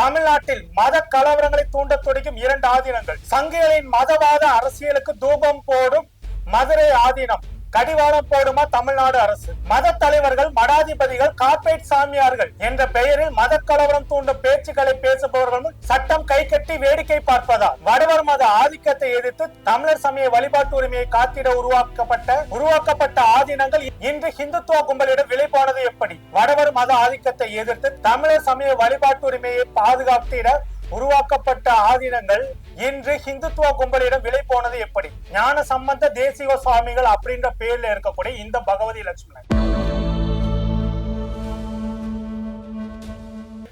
தமிழ்நாட்டில் மத கலவரங்களை தூண்ட துடிக்கும் இரண்டு ஆதீனங்கள். சங்கிகளின் மதவாத அரசியலுக்கு தூபம் போடும் மதுரை ஆதீனம். கடிவாளம் போடுமா தமிழ்நாடு அரசு? மத தலைவர்கள் மடாதிபதிகள் கார்பரேட் சாமியார்கள் என்ற பெயரில் மத கலவரம் தூண்டும் பேச்சுக்களை பேசுபவர்கள் சட்டம் கை கட்டி வேடிக்கை பார்ப்பதா வடவர் மத ஆதிக்கத்தை எதிர்த்து தமிழர் சமய வழிபாட்டு உரிமையை காத்திட உருவாக்கப்பட்ட உருவாக்கப்பட்ட ஆதீனங்கள் இன்று ஹிந்துத்துவ கும்பலிடம் விலை போனது எப்படி? வடவர் மத ஆதிக்கத்தை எதிர்த்து தமிழர் சமய வழிபாட்டு உரிமையை பாதுகாத்திட உருவாக்கப்பட்ட ஆதீனங்கள் இன்று ஹிந்துத்துவ கும்பலிடம் விலை போனது எப்படி? ஞான சம்பந்த தேசிக சுவாமிகள் அப்படின்ற பேர்ல இருக்கக்கூடிய இந்த பகவதி லட்சுமணன்.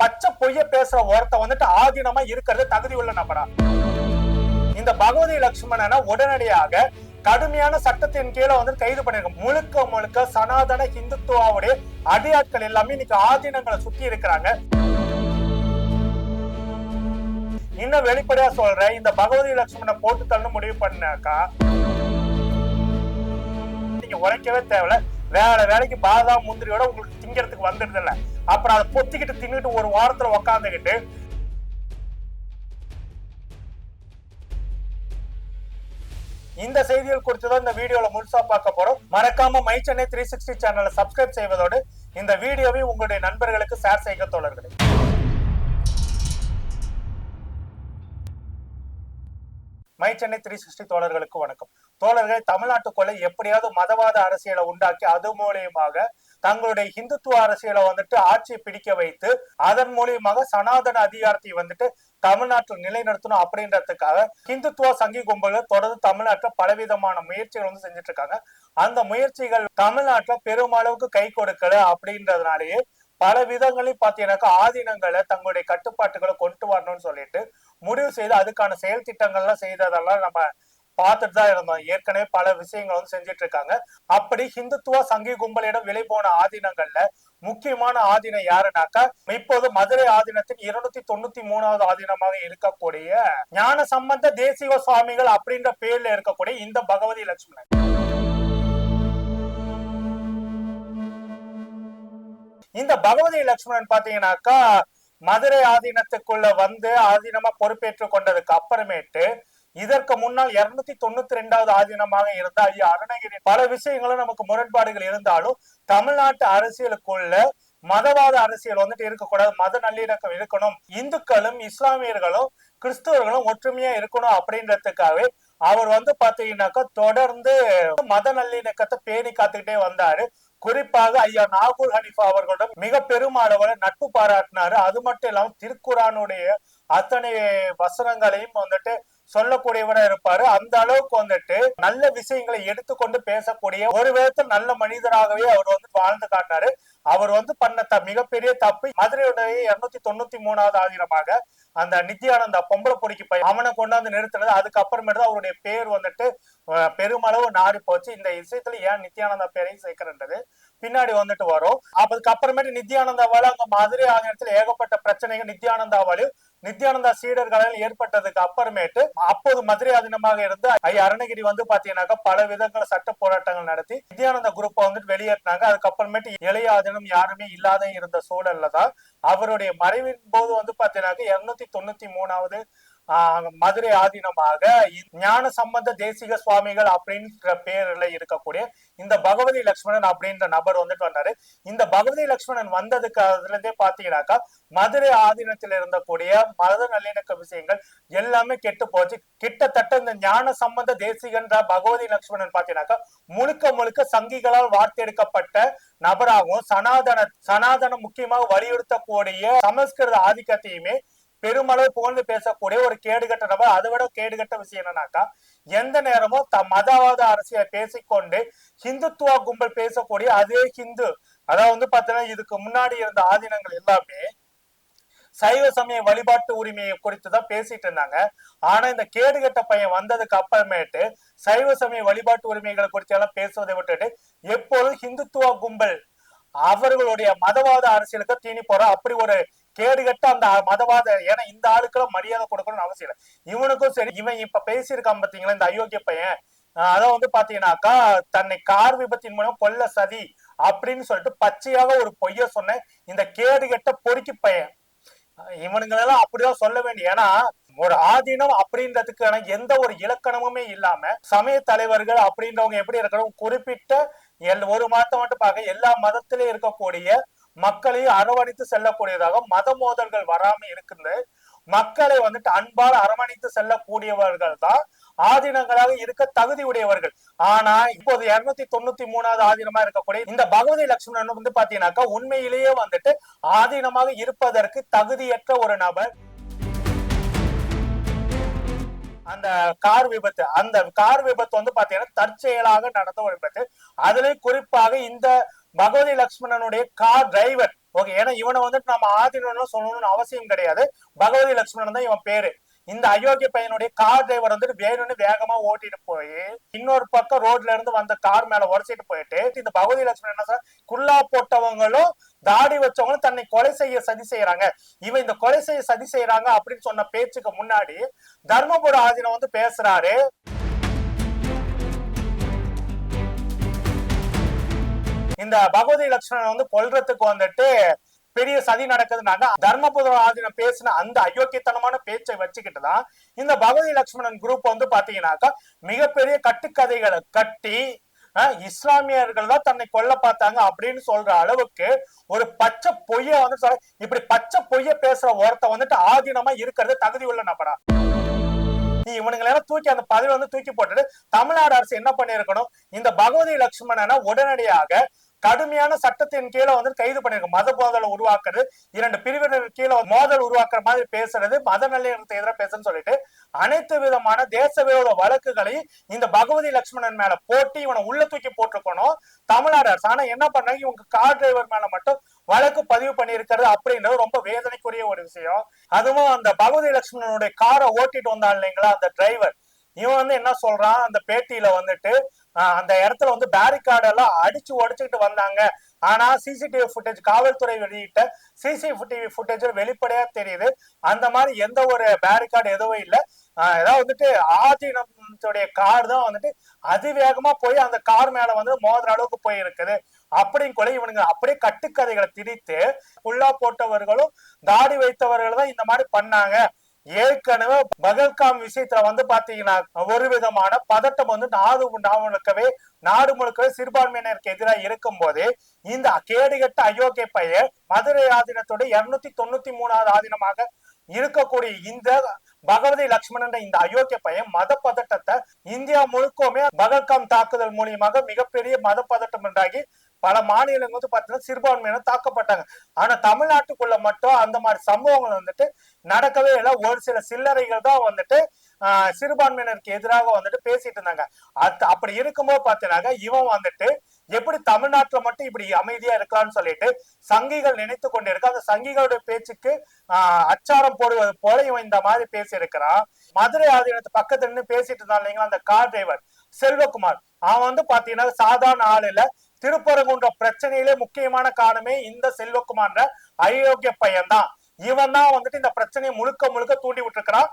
பச்சை பொய்ய பேசுற ஒருத்த வந்துட்டு ஆதீனமா இருக்கிறது தகுதி உள்ள நபரா? இந்த பகவதி லட்சுமணனை உடனடியாக கடுமையான சட்டத்தின் கீழே வந்து கைது பண்ணிருக்க முழுக்க முழுக்க சனாதன ஹிந்துத்துவாவுடைய அடியாட்கள் எல்லாமே இன்னைக்கு ஆதீனங்களை சுத்தி இருக்கிறாங்க. இன்னும் வெளிப்படையா சொல்றேன். இந்த பகவதி லட்சுமணனை போட்டு தள்ளு முடிவு பண்ணாக்கா நீங்க உரைக்கவே தேவையில்ல. வேலை வேலைக்கு பாதாம் முந்திரியோட உங்களுக்கு திங்கிறதுக்கு வந்துடுது இல்ல அப்புறம் அதை பொத்திக்கிட்டு தின்னுட்டு ஒரு வாரத்துல உக்காந்துக்கிட்டு இந்த செய்திகள் குறித்து தான் இந்த வீடியோல முழுசா பார்க்க போறோம். மறக்காம மை சென்னை த்ரீ சிக்ஸ்டி சேனலை சப்ஸ்கிரைப் செய்வதோடு இந்த வீடியோவை உங்களுடைய நண்பர்களுக்கு ஷேர் செய்க தோழர்களே. மை சென்னை த்ரீ சிக்ஸ்டி தோழர்களுக்கு வணக்கம். தோழர்கள் தமிழ்நாட்டுக்குள்ள எப்படியாவது மதவாத அரசியலை உண்டாக்கி அது மூலியமாக தங்களுடைய ஹிந்துத்துவ அரசியலை வந்துட்டு ஆட்சியை பிடிக்க வைத்து அதன் மூலியமாக சனாதன அதிகாரத்தை வந்துட்டு தமிழ்நாட்டில் நிலைநிறுத்தணும் அப்படின்றதுக்காக ஹிந்துத்துவ சங்கி கும்பல்கள் தொடர்ந்து தமிழ்நாட்டில் பலவிதமான முயற்சிகள் வந்து செஞ்சுட்டு இருக்காங்க அந்த முயற்சிகள் தமிழ்நாட்டில் பெருமளவுக்கு கை கொடுக்கல அப்படின்றதுனாலேயே பல விதங்களையும் பார்த்தீங்கன்னாக்கா ஆதீனங்களை தங்களுடைய கட்டுப்பாட்டுகளை கொண்டு வரணும்னு சொல்லிட்டு முடிவு செய்து அதுக்கான செயல் திட்டங்கள்லாம் செய்ததெல்லாம் நம்ம பார்த்துட்டு தான் இருந்தோம். ஏற்கனவே பல விஷயங்கள் வந்து செஞ்சுட்டு இருக்காங்க. அப்படி ஹிந்துத்துவ சங்கி கும்பலிடம் விலை போன ஆதீனங்கள்ல முக்கியமான ஆதீனம் யாருனாக்கா இப்போது மதுரை ஆதீனத்தின் இருநூத்தி தொண்ணூத்தி மூணாவது ஆதீனமாக இருக்கக்கூடிய ஞான சம்பந்த தேசிக சுவாமிகள் அப்படின்ற பேர்ல இருக்கக்கூடிய இந்த பகவதி லட்சுமணன். இந்த பகவதி லட்சுமணன் பாத்தீங்கன்னாக்கா மதுரை ஆதீனத்துக்குள்ள வந்து ஆதீனமா பொறுப்பேற்று கொண்டதுக்கு அப்புறமேட்டு இதற்கு முன்னால் இருநூத்தி தொண்ணூத்தி ரெண்டாவது ஆதீனமாக இருந்த ஐயா அருணகிரி. பல விஷயங்களும் நமக்கு முரண்பாடுகள் இருந்தாலும் தமிழ்நாட்டு அரசியலுக்குள்ள மதவாத அரசியல் வந்துட்டு இருக்கக்கூடாது. மத நல்லிணக்கம் இருக்கணும். இந்துக்களும் இஸ்லாமியர்களும் கிறிஸ்தவர்களும் ஒற்றுமையா இருக்கணும் அப்படின்றதுக்காகவே அவர் வந்து பாத்தீங்கன்னாக்கா தொடர்ந்து மத நல்லிணக்கத்தை பேணி காத்துக்கிட்டே வந்தாரு. குறிப்பாக ஐயா நாகூர் ஹனிஃபா அவர்களிடம் மிக பெருமளவுல நட்பு பாராட்டினாரு. அது மட்டும் இல்லாம திருக்குறானுடைய அத்தனை வசனங்களையும் வந்துட்டு சொல்லக்கூடியவனா இருப்பாரு. அந்த அளவுக்கு வந்துட்டு நல்ல விஷயங்களை எடுத்துக்கொண்டு பேசக்கூடிய ஒரு விதத்தில் நல்ல மனிதராகவே அவர் வந்து வாழ்ந்து காட்டினாரு. அவர் வந்து பண்ண த மிகப்பெரிய தப்பு மதுரையுடைய இருநூத்தி தொண்ணூத்தி மூணாவது ஆதிரமாக அந்த நித்யானந்தா பொம்பளை பொடிக்கு போய் அவனை கொண்டாந்து நிறுத்தினது. அதுக்கப்புறமேட்டு தான் அவருடைய பேர் வந்துட்டு பெருமளவு நாடி போச்சு இந்த விஷயத்துல ஏன் நித்யானந்தா பேரையும் சேர்க்கிறன்றது? பின்னாடி வந்துட்டு வரும். அதுக்கு அப்புறமேட்டு நித்யானந்தாவால அங்க மதுரை ஆதீனத்துல ஏகப்பட்ட பிரச்சனைகள். நித்யானந்தாவாலையும் நித்யானந்தா சீடர்களால் ஏற்பட்டதுக்கு அப்புறமேட்டு அப்போது மதுரை ஆதீனமாக இருந்து ஐயா அருணகிரி வந்து பாத்தீங்கன்னாக்கா பல விதங்கள சட்ட போராட்டங்கள் நடத்தி நித்யானந்த குரூப்பை வந்துட்டு வெளியேற்றினாங்க. அதுக்கப்புறமேட்டு இளைய ஆதீனம் யாருமே இல்லாத இருந்த சூழல்ல தான் அவருடைய மறைவின் போது வந்து பாத்தீங்கன்னாக்கா இருநூத்தி தொண்ணூத்தி மூணாவது மதுரை ஆதீனமாக ஞான சம்பந்த தேசிக சுவாமிகள் அப்படின்ற பேர்ல இருக்கக்கூடிய இந்த பகவதி லட்சுமணன் அப்படின்ற நபர் வந்துட்டு வந்தாரு. இந்த பகவதி லட்சுமணன் வந்ததுக்கு அதுல இருந்தே பாத்தீங்கன்னாக்கா மதுரை ஆதீனத்தில் இருந்தக்கூடிய மத நல்லிணக்க விஷயங்கள் எல்லாமே கெட்டு போச்சு. கிட்டத்தட்ட இந்த ஞான சம்பந்த தேசிகன்ற பகவதி லட்சுமணன் பாத்தீங்கன்னாக்கா முழுக்க முழுக்க சங்கிகளால் வார்த்தெடுக்கப்பட்ட நபராகவும் சனாதன சனாதனம் முக்கியமாக வலியுறுத்தக்கூடிய சமஸ்கிருத ஆதிக்கத்தையுமே பெருமளவு புகழ்ந்து பேசக்கூடிய ஒரு கேடுகட்ட நபர் அதை விட கேடுகட்ட விஷயம் என்னன்னாக்கா எந்த நேரமும் த மதவாத அரசியலை பேசிக்கொண்டு ஹிந்துத்துவ கும்பல் பேசக்கூடிய அதே ஹிந்து அதாவது வந்து பாத்தீங்கன்னா இதுக்கு முன்னாடி இருந்த ஆதீனங்கள் எல்லாமே சைவ சமய வழிபாட்டு உரிமையை குறித்து தான் பேசிட்டு இருந்தாங்க. ஆனா இந்த கேடுகட்ட பையன் வந்ததுக்கு அப்புறமேட்டு சைவ சமய வழிபாட்டு உரிமைகளை குறித்து எல்லாம் பேசுவதை விட்டுட்டு எப்பொழுதும் ஹிந்துத்துவ கும்பல் அவர்களுடைய மதவாத அரசியலுக்கு தீனி போற அப்படி ஒரு கேடுகட்ட அந்த மதவாத ஏன்னா இந்த ஆளுக்கெல்லாம் மரியாதை கொடுக்கணும்னு அவசியம் இல்லை. இவனுக்கும் சரி இவன் இப்ப பேசியிருக்கான் பாத்தீங்களா இந்த அயோக்கிய பையன்? அதான் வந்து பாத்தீங்கன்னாக்கா தன்னை கார் விபத்தின் மூலம் கொல்ல சதி அப்படின்னு சொல்லிட்டு பச்சையாக ஒரு பொய்ய சொன்ன இந்த கேடுகெட்ட பொறுக்கி பையன். இவனுங்களெல்லாம் அப்படிதான் சொல்ல வேண்டிய ஏன்னா ஒரு ஆதீனம் அப்படின்றதுக்கான எந்த ஒரு இலக்கணமுமே இல்லாம சமய தலைவர்கள் அப்படின்றவங்க எப்படி இருக்கணும் குறிப்பிட்ட ஒரு மதத்தை மட்டும் பார்க்க எல்லா மதத்திலும் இருக்கக்கூடிய மக்களை அரவணைத்து செல்லக்கூடியதாக மத மோதல்கள் வராம இருக்குது மக்களை வந்துட்டு அன்பால் அரவணைத்து செல்லக்கூடியவர்கள் தான் ஆதீனங்களாக இருக்க தகுதி உடையவர்கள். ஆனா இப்போது இருநூத்தி தொண்ணூத்தி மூணாவது ஆதீனமா இருக்கக்கூடிய இந்த பகவதி லட்சுமணன் வந்து பாத்தீங்கன்னாக்கா உண்மையிலேயே வந்துட்டு ஆதீனமாக இருப்பதற்கு தகுதியற்ற ஒரு நபர். அந்த கார் விபத்து அந்த கார் விபத்து வந்து பாத்தீங்கன்னா தற்செயலாக நடந்த ஒரு விபத்து. அதுலயும் குறிப்பாக இந்த பகவதி லக்ஷ்மணனுடைய கார் டிரைவர் ஓகே ஏன்னா இவனை வந்துட்டு நம்ம ஆதீனம் சொல்லணும்னு அவசியம் கிடையாது. பகவதி லக்ஷ்மணன் தான் இவன் பேரு. இந்த அயோக்கிய பையனுடைய கார் டிரைவர் வந்துட்டு வேணும்னு வேகமா ஓட்டிட்டு போய் இன்னொரு பக்கம் ரோட்ல இருந்து வந்த கார் மேல உடச்சிட்டு போயிட்டு இந்த பகவதி லட்சுமணன் என்ன சார் குல்லா போட்டவங்களும் தாடி வச்சவங்களும் தன்னை கொலை செய்ய சதி செய்யறாங்க. இவன் இந்த கொலை செய்ய சதி செய்யறாங்க அப்படின்னு சொன்ன பேச்சுக்கு முன்னாடி தர்மபுர ஆதீனம் வந்து பேசுறாரு. இந்த பகவதி லட்சுமணன் வந்து கொல்றதுக்கு வந்துட்டு பெரிய சதி நடக்குதுனாங்க தர்மபுர ஆதினம் பேசின அந்த அயோக்கியத்தனமான பேச்சை வச்சுக்கிட்டு தான் இந்த பகவதி லட்சுமணன் குரூப் வந்து பாத்தீங்கன்னாக்கா மிகப்பெரிய கட்டுக்கதைகளை கட்டி இஸ்லாமியர்கள் தான் தன்னை கொல்ல பார்த்தாங்க அப்படின்னு சொல்ற அளவுக்கு ஒரு பச்சை பொய்ய வந்து சொல்ல இப்படி பச்சை பொய்ய பேசுற ஒருத்த வந்துட்டு ஆதீனமா இருக்கிறது தகுதி உள்ள நபரா? நீ இவனுங்களை எல்லாம் தூக்கி அந்த பதவி வந்து தூக்கி போட்டுட்டு தமிழ்நாடு அரசு என்ன பண்ணிருக்கணும் இந்த பகவதி லட்சுமணனை உடனடியாக கடுமையான சட்டத்தின் கீழே வந்து கைது பண்ணிருக்க மத மோதலை உருவாக்குறது இரண்டு பிரிவினர் கீழே மோதல் உருவாக்குற மாதிரி பேசுறது மத நிலையத்தை எதிராக பேசுன்னு சொல்லிட்டு அனைத்து விதமான தேச விரோத வழக்குகளையும் இந்த பகவதி லட்சுமணன் மேல போட்டு இவனை உள்ள தூக்கி போட்டிருக்கணும். தமிழ்நாடு அரசு. ஆனா என்ன பண்ணாங்க இவங்க கார் டிரைவர் மேல மட்டும் வழக்கு பதிவு பண்ணியிருக்கிறது அப்படின்றது ரொம்ப வேதனைக்குரிய ஒரு விஷயம். அதுவும் அந்த பகவதி லட்சுமணனுடைய காரை ஓட்டிட்டு வந்தான் இல்லைங்களா? அந்த டிரைவர். இவன் வந்து என்ன சொல்றான்? அந்த பேட்டியில வந்துட்டு அந்த இடத்துல வந்து பேரிகார்டு எல்லாம் அடிச்சு உடைச்சுக்கிட்டு வந்தாங்க. ஆனா சிசிடிவி ஃபுட்டேஜ் காவல்துறை வெளியிட்ட சிசிடிவி ஃபுட்டேஜ் வெளிப்படையா தெரியுது. அந்த மாதிரி எந்த ஒரு பேரிகார்டு எதுவும் இல்லை. ஏதாவது வந்துட்டு ஆதீனத்துடைய கார் தான் வந்துட்டு அதிவேகமா போய் அந்த கார் மேல வந்து மோதுற அளவுக்கு போய் இருக்குது அப்படின்னு கூட இவனுங்க அப்படியே கட்டுக்கதைகளை திரித்து புல்லா போட்டவர்களும் தாடி வைத்தவர்கள் தான் இந்த மாதிரி பண்ணாங்க. ஏற்கனவே பகல்காம் விஷயத்துல வந்து பாத்தீங்கன்னா ஒரு விதமான பதட்டம் வந்து நாடு முழுக்கவே நாடு முழுக்கவே சிறுபான்மையினருக்கு எதிராக இருக்கும் போது இந்த கேடுகட்ட அயோக்கிய பையன் மதுரை ஆதீனத்தோட இருநூத்தி தொண்ணூத்தி மூணாவது ஆதீனமாக இருக்கக்கூடிய இந்த பகவதி லட்சுமணன் இந்த அயோக்கிய பையன் மத பதட்டத்தை இந்தியா முழுக்கமே பகல்காம் தாக்குதல் மூலியமாக மிகப்பெரிய மத பதட்டம் உண்டாகி பல மாநிலங்கள் வந்து பாத்தீங்கன்னா சிறுபான்மையினர் தாக்கப்பட்டாங்க. ஆனா தமிழ்நாட்டுக்குள்ள மட்டும் அந்த மாதிரி சம்பவங்கள் வந்துட்டு நடக்கவே இல்லை. ஒரு சில சில்லறைகள் தான் வந்துட்டு சிறுபான்மையினருக்கு எதிராக வந்துட்டு பேசிட்டு இருந்தாங்க. அது அப்படி இருக்கும்போது பாத்தீங்கன்னா இவன் வந்துட்டு எப்படி தமிழ்நாட்டுல மட்டும் இப்படி அமைதியா இருக்கலாம்னு சொல்லிட்டு சங்கிகள் நினைத்து கொண்டிருக்க? அந்த சங்கிகளுடைய பேச்சுக்கு ஆஹ் அச்சாரம் போடுவது போல இவன் இந்த மாதிரி பேசியிருக்கிறான். மதுரை ஆதீனத்து பக்கத்துல நின்று பேசிட்டு இருந்தான் இல்லைங்களா? அந்த கார் டிரைவர் செல்வகுமார். அவன் வந்து பாத்தீங்கன்னா சாதாரண ஆள் இல்ல. திருப்பரங்குன்ற பிரச்சனையிலே முக்கியமான காரணமே இந்த செல்வகுமார்ன்ற அயோக்கிய பையன் தான் இவன் தான் வந்துட்டு இந்த பிரச்சனையை முழுக்க முழுக்க தூண்டி விட்டுருக்கிறான்.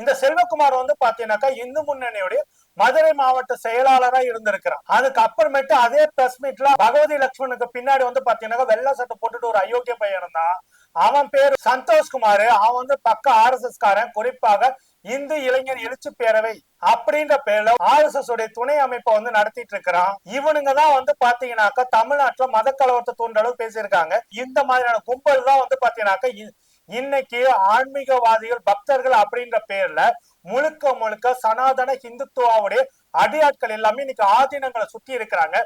இந்த செல்வகுமார் வந்து பாத்தீங்கன்னாக்கா இந்து முன்னணியுடைய மதுரை மாவட்ட செயலாளரா இருந்திருக்கிறான். அதுக்கு அப்புறமேட்டு அதே பிரஸ் மீட்ல பகவதி லட்சுமணுக்கு பின்னாடி வந்து பாத்தீங்கன்னா வெள்ளை சட்டை போட்டுட்டு ஒரு அயோக்கிய பையன் இருந்தான். அவன் பேரு சந்தோஷ்குமார். அவன் வந்து பக்க ஆர் எஸ் எஸ் காரன். குறிப்பாக இந்து இளைஞர் எழுச்சி பேரவை அப்படின்ற பேர்ல ஆர் எஸ் எஸ் உடைய துணை அமைப்பை வந்து நடத்திட்டு இருக்கிறான். இவனுங்க தான் வந்து பாத்தீங்கன்னாக்கா தமிழ்நாட்டுல மத கலவரத்தை தூண்ட அளவு பேசியிருக்காங்க. இந்த மாதிரியான கும்பல் தான் வந்து பாத்தீங்கன்னாக்கா இ- இன்னைக்கு ஆன்மீகவாதிகள் பக்தர்கள் அப்படின்ற பேர்ல முழுக்க முழுக்க சனாதன ஹிந்துத்துவாவுடைய அடியாட்கள் எல்லாமே இன்னைக்கு ஆதீனங்களை சுத்தி இருக்கிறாங்க.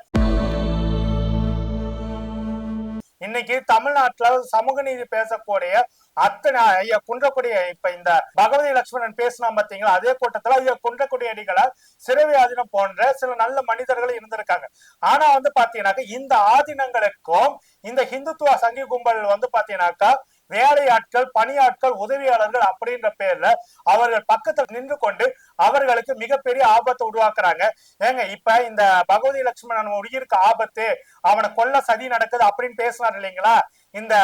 இன்னைக்கு தமிழ்நாட்டுல சமூக நீதி பேசக்கூடிய அத்தனை ஐயா குன்றக்குடி இப்ப இந்த பகவதி லட்சுமணன் பேசினா பாத்தீங்களா? அதே கூட்டத்துல ஐயா குன்றக்குடி அடிகளார் சிறுவை ஆதீனம் போன்ற சில நல்ல மனிதர்கள் இருந்திருக்காங்க. ஆனா வந்து பாத்தீங்கன்னாக்கா இந்த ஆதீனங்களுக்கும் இந்த ஹிந்துத்துவ சங்கி கும்பல் வந்து பாத்தீங்கன்னாக்கா வேலையாட்கள் பணியாட்கள் உதவியாளர்கள் அப்படின்ற பேர்ல அவர்கள் பக்கத்துல நின்று கொண்டு அவர்களுக்கு மிகப்பெரிய ஆபத்தை உருவாக்குறாங்க. ஏங்க இப்ப இந்த பகவதி லட்சுமணன் உயிருக்கு ஆபத்து அவனை கொல்ல சதி நடக்குது அப்படின்னு பேசினார் இல்லைங்களா? இந்த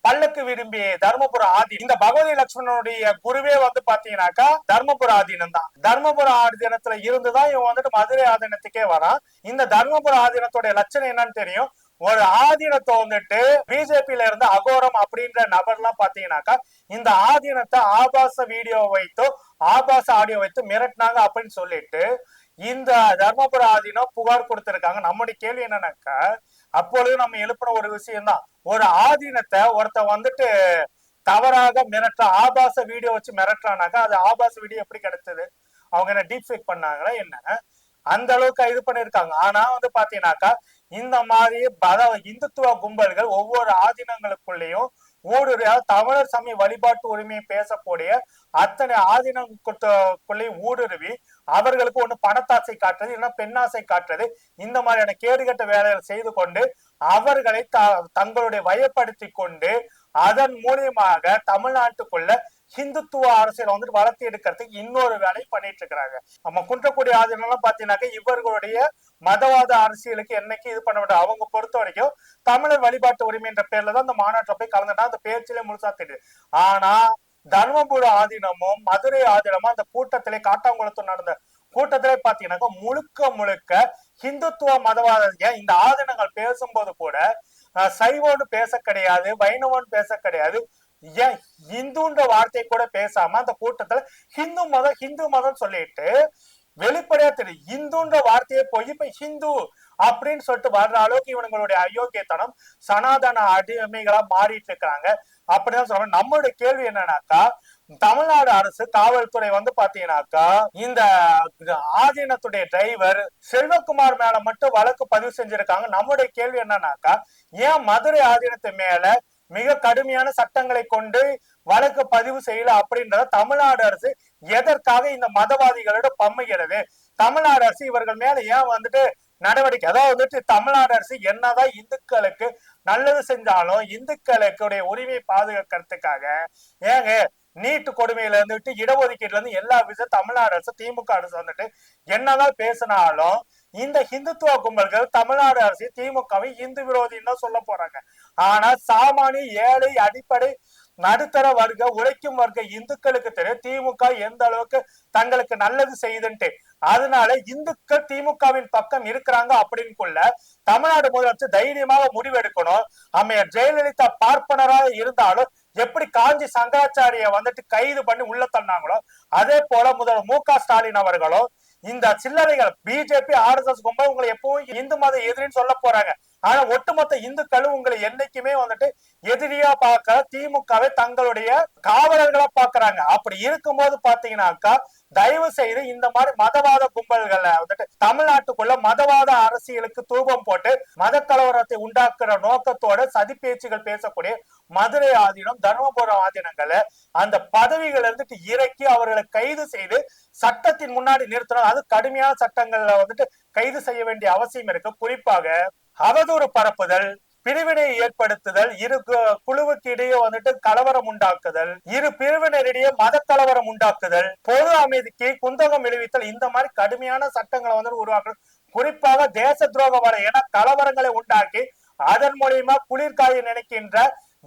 பல்லக்கு விரும்பி தர்மபுர ஆதி இந்த பகவதி லட்சுமணனுடைய குருவே வந்து பாத்தீங்கன்னாக்கா தர்மபுர ஆதீனம் தான். தர்மபுர ஆதீனத்துல இருந்துதான் இவன் வந்துட்டு மதுரை ஆதீனத்துக்கே வரான். இந்த தர்மபுர ஆதீனத்துடைய லட்சணம் என்னன்னு தெரியும். ஒரு ஆதீனத்தை வந்துட்டு பிஜேபியில இருந்து அகோரம் அப்படின்ற நபர்லாம் பாத்தீங்கன்னாக்கா இந்த ஆதீனத்தை ஆபாச வீடியோ வைத்தோ ஆபாச ஆடியோ வைத்து மிரட்டினாங்க அப்படின்னு சொல்லிட்டு இந்த தர்மபுர ஆதீனம் புகார் கொடுத்திருக்காங்க. நம்முடைய கேள்வி என்னன்னாக்கா அப்பொழுது நம்ம எழுப்பின ஒரு விஷயம் தான் ஒரு ஆதீனத்தை ஒருத்த வந்துட்டு தவறாக மிரட்ட ஆபாச வீடியோ வச்சு மிரட்டுறானாக்கா அது ஆபாச வீடியோ எப்படி கிடைச்சது அவங்க என்ன டீப் ஃபேக் பண்ணாங்களா? என்ன? அந்த அளவுக்கு இது பண்ணிருக்காங்க ஆனா வந்து பாத்தீங்கன்னாக்கா இந்த மாதிரி பல இந்துத்துவ கும்பல்கள் ஒவ்வொரு ஆதீனங்களுக்குள்ளேயும் ஊடுருவியால் தமிழர் சமய வழிபாட்டு உரிமையை பேசக்கூடிய அத்தனை ஆதீனங்களுக்குள்ளேயும் ஊடுருவி அவர்களுக்கு ஒண்ணு பணத்தாசை காட்டுறது இல்லைன்னா பெண்ணாசை காட்டுறது இந்த மாதிரியான கேடுகட்ட வேலைகள் செய்து கொண்டு அவர்களை த- தங்களுடைய வயப்படுத்தி கொண்டு அதன் மூலியமாக தமிழ்நாட்டுக்குள்ள ஹிந்துத்துவ அரசியல் வந்துட்டு வளர்த்தி எடுக்கிறதுக்கு இன்னொரு வேலை பண்ணிட்டு இருக்கிறாங்க. நம்ம குன்றக்கூடிய ஆதீனம்லாம் பாத்தீங்கன்னாக்க இவர்களுடைய மதவாத அரசியலுக்கு என்னைக்கு இது பண்ண வேண்டும். அவங்க பொறுத்த வரைக்கும் தமிழர் வழிபாட்டு உரிமை என்ற பேர்ல தான் அந்த மாநாட்டில் போய் கலந்துட்டா அந்த பேச்சிலே முழுசா தெரியுது. ஆனா தர்மபுர ஆதீனமும் மதுரை ஆதீனமும் அந்த கூட்டத்திலே காட்டாங்குளத்தில் நடந்த கூட்டத்திலே பாத்தீங்கன்னாக்கா முழுக்க முழுக்க ஹிந்துத்துவ மதவாத இந்த ஆதீனங்கள் பேசும்போது கூட சைவோன்னு பேச கிடையாது வைணவம்னு பேச கிடையாது ஏன் இந்துன்ற வார்த்தை கூட பேசாம அந்த கூட்டத்துல ஹிந்து மதம் ஹிந்து மதம் சொல்லிட்டு வெளிப்படையா தெரியும் இந்துன்ற வார்த்தையை போய் இப்ப ஹிந்து அப்படின்னு சொல்லிட்டு வர்ற அளவுக்கு இவனுங்களுடைய அயோக்கியத்தனம் சனாதன அடிமைகளா மாறிட்டு இருக்காங்க அப்படிதான் சொல்றாங்க. நம்மளுடைய கேள்வி என்னன்னாக்கா தமிழ்நாடு அரசு காவல்துறை வந்து பாத்தீங்கன்னாக்கா இந்த ஆதீனத்துடைய டிரைவர் செல்வகுமார் மேல மட்டும் வழக்கு பதிவு செஞ்சிருக்காங்க. நம்முடைய கேள்வி என்னன்னாக்கா ஏன் மதுரை ஆதீனத்து மேல மிக கடுமையான சட்டங்களை கொண்டு வழக்கு பதிவு செய்யல அப்படின்றத தமிழ்நாடு அரசு எதற்காக இந்த மதவாதிகளோட பம்மைகிறது தமிழ்நாடு அரசு இவர்கள் மேல ஏன் வந்துட்டு நடவடிக்கை? அதாவது வந்துட்டு தமிழ்நாடு அரசு என்னதான் இந்துக்களுக்கு நல்லது செஞ்சாலும் இந்துக்களுக்குடைய உரிமை பாதுகாக்கிறதுக்காக ஏங்க நீட்டு கொடுமையில இருந்துட்டு இடஒதுக்கீட்டுல இருந்து எல்லா விஷயம் தமிழ்நாடு அரசு திமுக அரசு வந்துட்டு என்னதான் பேசினாலும் இந்த ஹிந்துத்துவ கும்பல்கள் தமிழ்நாடு அரசு திமுகவை இந்து விரோதின்னு சொல்ல போறாங்க. ஆனா சாமானிய ஏழை அடிப்படை நடுத்தர வர்க்க உழைக்கும் வர்க்க இந்துக்களுக்கு தெரியும் திமுக எந்த அளவுக்கு தங்களுக்கு நல்லது செய்யுதுன்ட்டு. அதனால இந்துக்கள் திமுகவின் பக்கம் இருக்கிறாங்க அப்படின்னு தமிழ்நாடு முதலமைச்சர் தைரியமாக முடிவெடுக்கணும். அம்மையார் ஜெயலலிதா பார்ப்பனராக இருந்தாலும் எப்படி காஞ்சி சங்கராச்சாரிய வந்துட்டு கைது பண்ணி உள்ள தன்னாங்களோ அதே போல முதல்வர் மு க ஸ்டாலின் அவர்களும் இந்த சில்லறைகள் பிஜேபி ஆர்எஸ்எஸ் கும்பல் உங்களை எப்பவும் இந்து மத எதிரின்னு சொல்ல போறாங்க. ஆனா ஒட்டுமொத்த இந்துக்களும் உங்களை என்னைக்குமே வந்துட்டு எதிரியா பார்க்க திமுகவை தங்களுடைய காவலர்களா பாக்குறாங்க அப்படி இருக்கும்போது பாத்தீங்கன்னாக்கா தயவு செய்து இந்த மாதிரி மதவாத கும்பல்களை வந்துட்டு தமிழ்நாட்டுக்குள்ள மதவாத அரசியலுக்கு தூபம் போட்டு மத கலவரத்தை உண்டாக்குற நோக்கத்தோட சதி பேச்சுகள் பேசக்கூடிய மதுரை ஆதீனம் தர்மபுரம் ஆதீனங்களை அந்த பதவிகள் இருந்துட்டு இறக்கி அவர்களை கைது செய்து சட்டத்தின் முன்னாடி நிறுத்தணும் அது கடுமையான சட்டங்கள்ல வந்துட்டு கைது செய்ய வேண்டிய அவசியம் இருக்கு. குறிப்பாக அவதூறு பரப்புதல் பிரிவினை ஏற்படுத்துதல் இரு கு- குழுவுக்கு இடையே வந்துட்டு கலவரம் உண்டாக்குதல் இரு பிரிவினரிடையே மத கலவரம் உண்டாக்குதல் பொது அமைதிக்கு குந்தகம் விளைவித்தல் இந்த மாதிரி கடுமையான சட்டங்களை வந்து உருவாக்குறது. குறிப்பாக தேச துரோக வலை என கலவரங்களை உண்டாக்கி அதன் மூலியமா குளிர்காய நினைக்கின்ற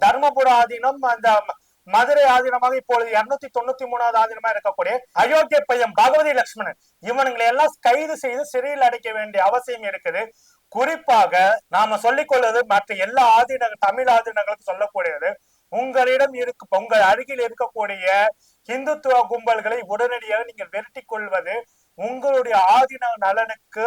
தர்மபுர ஆதீனம் அந்த மதுரை ஆதீனமாக இப்பொழுது இருநூத்தி தொண்ணூத்தி மூணாவது ஆதீனமா இருக்கக்கூடிய அயோக்கிய பையன் பகவதி லட்சுமணன் இவனுங்களை எல்லாம் கைது செய்து சிறையில் அடைக்க வேண்டிய அவசியம் இருக்குது. குறிப்பாக நாம சொல்லிக்கொள்வது மற்ற எல்லா ஆதீன தமிழ் ஆதீனங்களுக்கு சொல்லக்கூடியது. உங்களிடம் இருக்கு உங்கள் அருகில் இருக்கக்கூடிய இந்துத்துவ கும்பல்களை உடனடியாக நீங்கள் விரட்டி கொள்வது உங்களுடைய ஆதீன நலனுக்கு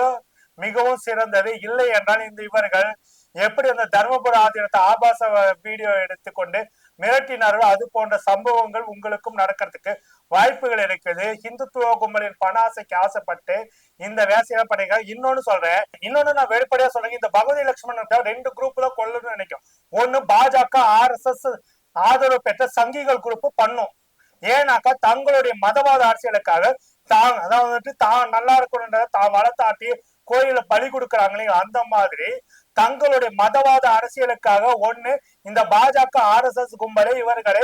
மிகவும் சிறந்தது. இல்லை என்றால் இந்த இவர்கள் எப்படி அந்த தர்மபுர ஆதீனத்தை ஆபாச வீடியோ எடுத்துக்கொண்டு மிரட்டினார்களோ. அது போன்ற சம்பவங்கள் உங்களுக்கும் நடக்கிறதுக்கு வாய்ப்புகள் இருக்குது. இந்துத்துவ கும்பலின் பண ஆசைக்கு ஆசைப்பட்டு இந்த வேசையா பண்ணீங்க இன்னொன்னு சொல்றேன். இன்னொன்னு நான் வெளிப்படையா சொல்றேன். இந்த பகவதி லட்சுமணன் ரெண்டு குரூப் தான் கொள்ளணும்னு நினைக்கும். ஒண்ணு பாஜக ஆர் எஸ் எஸ் ஆதரவு பெற்ற சங்கிகள் குரூப் பண்ணும். ஏன்னாக்கா தங்களுடைய மதவாத அரசியலுக்காக தான் அதாவது வந்துட்டு தான் நல்லா இருக்கணுன்றத தான் வளர்த்தாட்டி கோயில பலி கொடுக்குறாங்களே அந்த மாதிரி தங்களுடைய மதவாத அரசியலுக்காக ஒண்ணு இந்த பாஜக ஆர் எஸ் எஸ் கும்பலை இவர்களை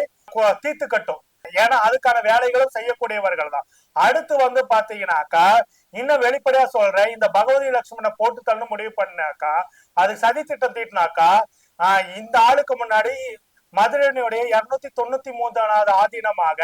தீர்த்து கட்டும். ஏன்னா அதுக்கான வேலைகளும் செய்யக்கூடியவர்கள் தான் அடுத்து வந்து பாத்தீங்கன்னாக்கா இன்னும் வெளிப்படையா சொல்றேன் இந்த பகவதி லட்சுமணனை போட்டு தள்ளு முடிவு பண்ணாக்கா அது சதி திட்டம் தீட்டினாக்கா ஆஹ் இந்த ஆளுக்கு முன்னாடி மதுரையினுடைய இருநூத்தி தொண்ணூத்தி மூன்றாவது ஆதீனமாக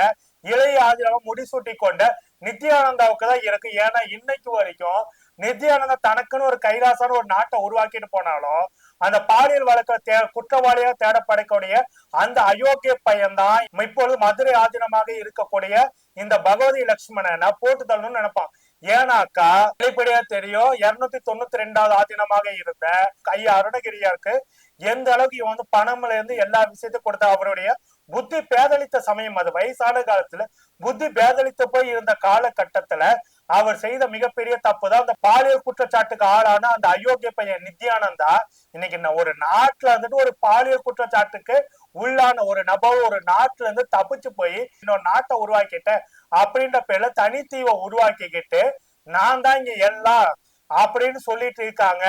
இளைய ஆதீனமாக முடிசூட்டி கொண்ட நித்யானந்தாவுக்கு தான் இருக்கு. ஏன்னா இன்னைக்கு வரைக்கும் நித்யானந்தா தனக்குன்னு ஒரு கைலாசான ஒரு நாட்டை உருவாக்கிட்டு போனாலும் அந்த பாலியல் வழக்கில் தே குற்றவாளியா தேடப்படக்கூடிய அந்த அயோக்கிய பையன்தான் இப்பொழுது மதுரை ஆதீனமாக இருக்கக்கூடிய இந்த பகவதி லட்சுமணனை போட்டு தள்ளணும்னு நினைப்பான். ஏன்னாக்கா வெளிப்படையா தெரியும் இருநூத்தி தொண்ணூத்தி ரெண்டாவது ஆதீனமாக இருந்த ஐயா அருணகிரியாருக்கு எந்த அளவுக்கு இவன் வந்து பணம்ல இருந்து எல்லா விஷயத்தையும் கொடுத்த அவருடைய புத்தி பேதளித்த சமயம் அது வயசான காலத்துல புத்தி பேதளித்து போய் இருந்த காலகட்டத்துல அவர் செய்த மிகப்பெரிய தப்பு தான். அந்த பாலியல் குற்றச்சாட்டுக்கு ஆளான அந்த அயோக்கிய பையன் நித்யானந்தா இன்னைக்கு நான் ஒரு நாட்டுல வந்துட்டு ஒரு பாலியல் குற்றச்சாட்டுக்கு உள்ளான ஒரு நபர் ஒரு நாட்டுல இருந்து தப்பிச்சு போய் இன்னொரு நாட்டை உருவாக்கிட்டேன் அப்படின்ற பேர்ல தனித்தீவை உருவாக்கிக்கிட்டு நான் தான் இங்க எல்லாம் அப்படின்னு சொல்லிட்டு இருக்காங்க.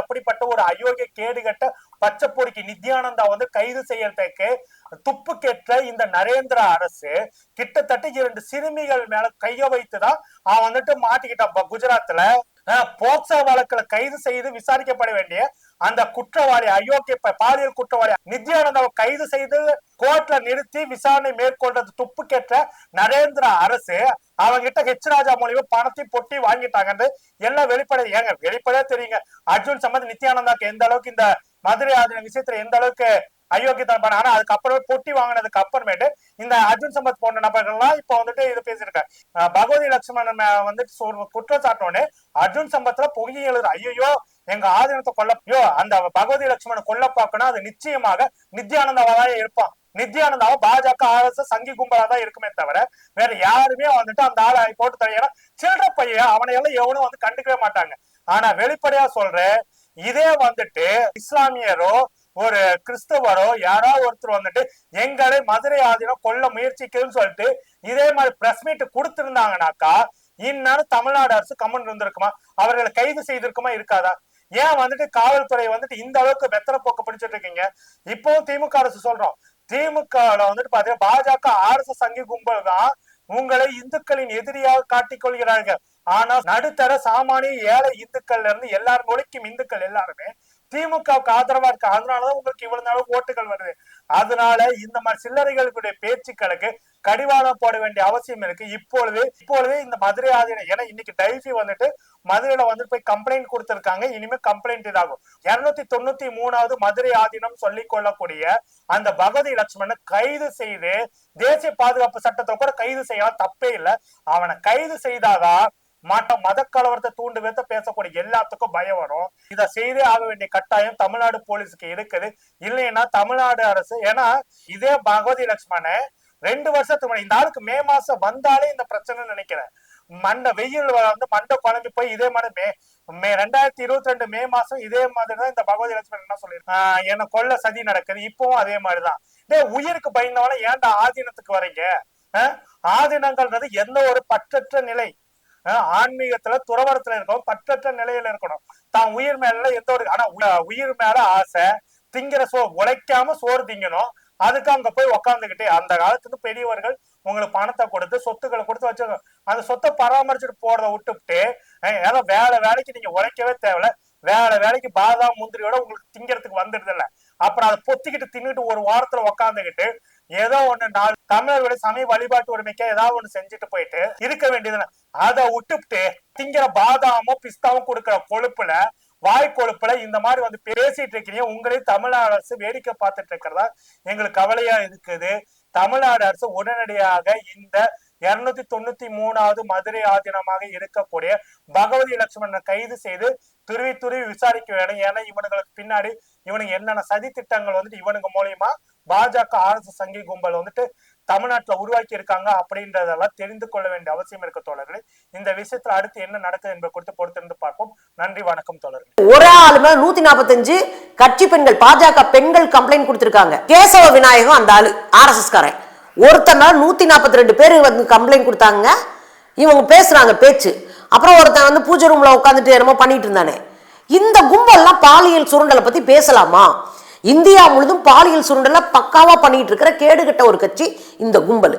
அப்படிப்பட்ட ஒரு அயோக்கிய கேடுகட்ட பச்சை பொறுக்கி நித்யானந்தா வந்து கைது செய்யறதுக்கு துப்பு கெட்ட இந்த நரேந்திர அரசு கிட்டத்தட்ட இரண்டு சிறுமிகள் மேல கைய வைத்துதான் அவன் வந்துட்டு மாட்டிக்கிட்டான். குஜராத்ல போக்சோ வழக்குல கைது செய்து விசாரிக்கப்பட வேண்டிய அந்த குற்றவாளி அயோக்கிய பாலியல் குற்றவாளி நித்யானந்தாவை கைது செய்து கோர்ட்ல நிறுத்தி விசாரணை மேற்கொண்டது துப்பு கேட்ட நரேந்திர அரசு. அவங்கிட்ட ஹெச் ராஜா மூலியமா பணத்தை பொட்டி வாங்கிட்டாங்கன்னு எல்லாம் வெளிப்படை ஏங்க வெளிப்படையா தெரியுங்க. அர்ஜுன் சம்பந்த நித்யானந்தாக்கு எந்த அளவுக்கு இந்த மதுரை ஆதரவு விஷயத்துல எந்த அளவுக்கு அயோக்கியத்தனம் பண்ண ஆனா அதுக்கப்புறமே பொட்டி வாங்கினதுக்கு அப்புறமேட்டு இந்த அர்ஜுன் சம்பத் போன்ற நபர்கள்லாம் இப்ப வந்துட்டு இது பேசியிருக்காங்க பகவதி லட்சுமணன் வந்துட்டு சொல் குற்றம் அர்ஜுன் சம்பத்ல பொங்கி எழுது ஐயோ எங்க ஆதீனத்தை கொல்ல ஐயோ அந்த பகவதி லட்சுமணன் கொல்ல பார்க்கணும் அது நிச்சயமாக நித்யானந்தாவா தான் இருப்பான். நித்யானந்தாவும் பாஜக ஆர்எஸ் சங்கி கும்பலா தான் இருக்குமே தவிர வேற யாருமே வந்துட்டு அந்த ஆளை போட்டு தரையா சில்லற பையன் அவனை எல்லாம் எவனும் வந்து கண்டுக்கவே மாட்டாங்க. ஆனா வெளிப்படையா சொல்றேன் இதே வந்துட்டு இஸ்லாமியரோ ஒரு கிறிஸ்தவரோ யாரோ ஒருத்தர் வந்துட்டு எங்களை மதுரை ஆதீனம் கொல்ல முயற்சிக்குதுன்னு சொல்லிட்டு இதே மாதிரி பிரஸ் மீட் கொடுத்திருந்தாங்கனாக்கா இந்நேரம் தமிழ்நாடு அரசு கம்மன் இருந்திருக்குமா? அவர்களை கைது செய்திருக்குமா? இருக்காதா? ஏன் வந்துட்டு காவல்துறை வந்துட்டு இந்த அளவுக்கு வெத்தலை போக்கு பிடிச்சிட்டு இருக்கீங்க? இப்பவும் திமுக அரசு சொல்றோம். திமுகல வந்துட்டு பாத்தீங்கன்னா பாஜக அரசு சங்கி கும்பல் தான் உங்களை இந்துக்களின் எதிரியாக காட்டிக் கொள்கிறார்கள். ஆனா நடுத்தர சாமானிய ஏழை இந்துக்கள்ல இருந்து எல்லாரும் உழைக்கும் இந்துக்கள் எல்லாருமே திமுகவுக்கு ஆதரவா இருக்கு அதனாலதான் உங்களுக்கு இவ்வளவு நாள் ஓட்டுகள் வருது. அதனால இந்த மாதிரி சில்லறைகளுடைய பேச்சுக்களுக்கு கடிவாளம் போட வேண்டிய அவசியம் இருக்கு. இப்பொழுது இப்பொழுது இந்த மதுரை ஆதீனம் ஏன்னா இன்னைக்கு டைஃபி வந்துட்டு மதுரையில வந்து போய் கம்ப்ளைண்ட் கொடுத்திருக்காங்க. இனிமே கம்ப்ளைண்ட் இதாகும். இருநூத்தி தொண்ணூத்தி மூணாவது மதுரை ஆதீனம் சொல்லிக் கொள்ளக்கூடிய அந்த பகவதி லட்சுமணனை கைது செய்து தேசிய பாதுகாப்பு சட்டத்தை கூட கைது செய்யலாம். தப்பே இல்லை. அவனை கைது செய்தாதான் மற்ற மத கலவரத்தை தூண்டு வைத்து பேசக்கூடிய எல்லாத்துக்கும் பயம் வரும். இதை செய்தே ஆக வேண்டிய கட்டாயம் தமிழ்நாடு போலீஸுக்கு இருக்குது. இல்லைன்னா தமிழ்நாடு அரசு ஏன்னா இதே பகவதி லட்சுமண ரெண்டு வருஷத்துக்கு முன்னாடி இந்த ஆளுக்கு மே மாசம் வந்தாலே இந்த பிரச்சனை நினைக்கிறேன். மண்டை வெயில் வந்து மண்டை குழம்பி போய் இதே மாதிரி மே மே ரெண்டாயிரத்தி இருபத்தி ரெண்டு மே மாசம் இதே மாதிரி தான் இந்த பகவதி லட்சுமணன் என்ன சொல்லியிருக்கான்? என்ன கொள்ள சதி நடக்குது. இப்பவும் அதே மாதிரிதான் டே உயிருக்கு பயந்தவன ஏன்டா ஆதீனத்துக்கு வரீங்க ஆஹ் ஆதீனங்கள்ன்றது எந்த ஒரு பற்றற்ற நிலை. ஆன்மீகத்துல துறவரத்துல இருக்கணும் பற்றற்ற நிலையில இருக்கணும். தான் உயிர் மேல எந்த ஒரு ஆனா உயிர் மேல ஆசை திங்கிற சோ உழைக்காம சோறு திங்கணும். அதுக்கு அங்க போய் உக்காந்துக்கிட்டு அந்த காலத்துக்கு பெரியவர்கள் உங்களுக்கு பணத்தை கொடுத்து சொத்துக்களை கொடுத்து வச்சிருக்கோம் அந்த சொத்தை பராமரிச்சுட்டு போறதை விட்டுவிட்டு அஹ் ஏதோ வேலை வேலைக்கு நீங்க உழைக்கவே தேவையில்ல. வேலை வேலைக்கு பாதாம் முந்திரியோட உங்களுக்கு திங்கிறதுக்கு வந்துடுது இல்ல. அப்புறம் அதை பொத்திக்கிட்டு தின்னுட்டு ஒரு வாரத்துல உக்காந்துக்கிட்டு ஏதோ ஒண்ணு நாள் தமிழர்களுடைய சமய வழிபாட்டு உரிமைக்கு ஏதாவது ஒண்ணு செஞ்சுட்டு போயிட்டு இருக்க வேண்டியதுன்னு அதை விட்டுவிட்டு திங்கிற பாதாமும் பிஸ்தாவும் கொடுக்கிற கொழுப்புல வாய் கொழுப்புல இந்த மாதிரி வந்து பேசிட்டு இருக்கீங்க. உங்களே தமிழ்நாடு அரசு வேடிக்கை பார்த்துட்டு இருக்கிறதா? எங்களுக்கு கவலையா இருக்குது. தமிழ்நாடு அரசு உடனடியாக இந்த இருநூத்தி தொண்ணூத்தி மூணாவது மதுரை ஆதீனமாக இருக்கக்கூடிய பகவதி லட்சுமணனை கைது செய்து துருவி துருவி விசாரிக்க வேண்டும். ஏன்னா இவனுங்களுக்கு பின்னாடி இவனுக்கு என்னென்ன சதி திட்டங்கள் வந்துட்டு இவனுங்க மூலியமா பாஜக அரசு சங்கி கும்பல் வந்துட்டு தமிழ்நாட்டுல உருவாக்கி இருக்காங்க அப்படின்றதெல்லாம் தெரிந்து கொள்ள வேண்டிய அவசியம் இருக்க தோழர்களே. இந்த விஷயத்துல அடுத்து என்ன நடக்குது என்பதை குறித்து பொறுத்திருந்து பார்ப்போம். நன்றி வணக்கம் தோழர்கள். ஒரே ஆளுமே நூத்தி நாற்பத்தஞ்சு கட்சி பெண்கள் பாஜக பெண்கள் கம்ப்ளைண்ட் கொடுத்திருக்காங்க. கேசவ விநாயகம் அந்த ஆளு ஆர்எஸ்எஸ் காரன். ஒருத்தனால நூத்தி நாற்பத்தி ரெண்டு பேர் வந்து கம்ப்ளைண்ட் கொடுத்தாங்க. இவங்க பேசுறாங்க பேச்சு. அப்புறம் ஒருத்தன் வந்து பூஜை ரூம்ல உட்காந்துட்டு என்னமோ பண்ணிட்டு இருந்தானே. இந்த கும்பல்லாம் பாலியல் சுருண்டலை பத்தி பேசலாமா? இந்தியா முழுதும் பாலியல் சுருண்டலை பக்காவா பண்ணிட்டு இருக்கிற கேடுகட்ட ஒரு கட்சி இந்த கும்பல்.